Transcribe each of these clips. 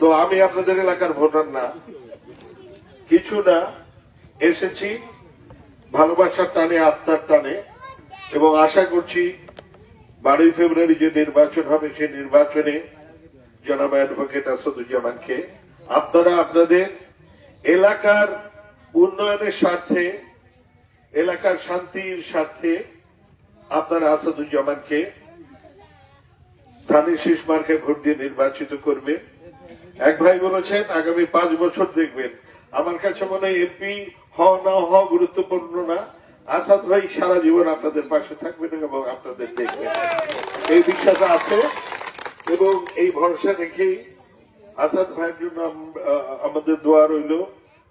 তো আমি আপনাদের এলাকার ভোটার না। কিছু না, এসেছি, ভালোবাসার টানে, আত্মার টানে, এবং আশা করছি বারোই ফেব্রুয়ারি যে নির্বাচন হবে সেই নির্বাচনে জনাব অ্যাডভোকেট আসাদুজ্জামানকে আপনারা আপনাদের এলাকার উন্নয়নের স্বার্থে, এলাকার শান্তির স্বার্থে আপনারা আসাদুজ্জামানকে ধানের শীষ মার্কে ভোট দিয়ে নির্বাচিত করবেন। এক ভাই বলেছেন, আগামী পাঁচ বছর দেখবেন। আমার কাছে মনে হয় এমপি হওয়া না হওয়া গুরুত্বপূর্ণ না। আসাদ ভাই সারা জীবন আপনাদের পাশে থাকবেন এবং আপনাদের দেখবেন। এই বিশ্বাস আছে এবং এই ভরসা রেখেই আসাদ ভাইয়ের জন্য আমাদের দোয়া রইল।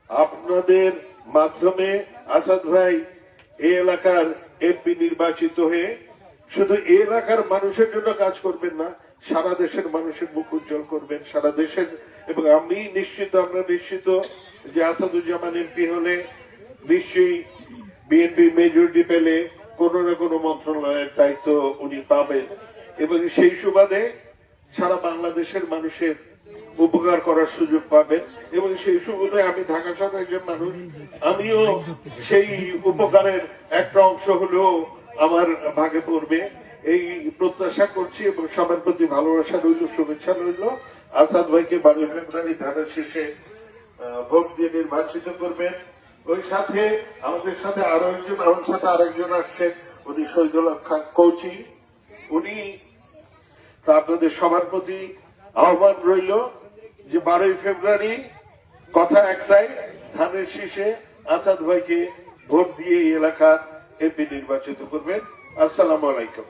আপনাদের মাধ্যমে আসাদ ভাই এই এলাকার এমপি নির্বাচিত হয়ে শুধু এই এলাকার মানুষের জন্য কাজ করবেন না সারা দেশের মানুষের মুখ উজ্জ্বল করবেন, সারা দেশের, এবং আমি নিশ্চিত, আমরা নিশ্চিত যে আসাদুজ্জামান এমপি হলে নিশ্চয়ই বিএনপি মেজরিটি পেলে কোন না কোনো মন্ত্রণালয়ের দায়িত্ব উনি পাবেন। এবং সেই সুবাদে সারা বাংলাদেশের মানুষের উপকার করার সুযোগ পাবেন। এবং সেই সুবাদে আমি ঢাকা শহরের একজন মানুষ, আমিও সেই উপকারের একটা অংশ হলেও আমার ভাগে পড়বে। এই প্রত্যাশা করছি এবং সবার প্রতি ভালোবাসা রইল, শুভেচ্ছা রইল। আসাদ ভাইকে বারো ফেব্রুয়ারি ধানের শেষে ভোট দিয়ে নির্বাচিত করবেন। ওই সাথে আমাদের সাথে আরও একজন, আমার সাথে আরেকজন আসছেন, উনি শহীদুল খান কৌচি। উনি তা আপনাদের সবার প্রতি আহ্বান রইল যে বারোই ফেব্রুয়ারি, কথা একটাই, ধানের শীষে আসাদ ভাইকে ভোট দিয়ে এই এলাকার এমপি নির্বাচিত করবেন। আসসালামু আলাইকুম।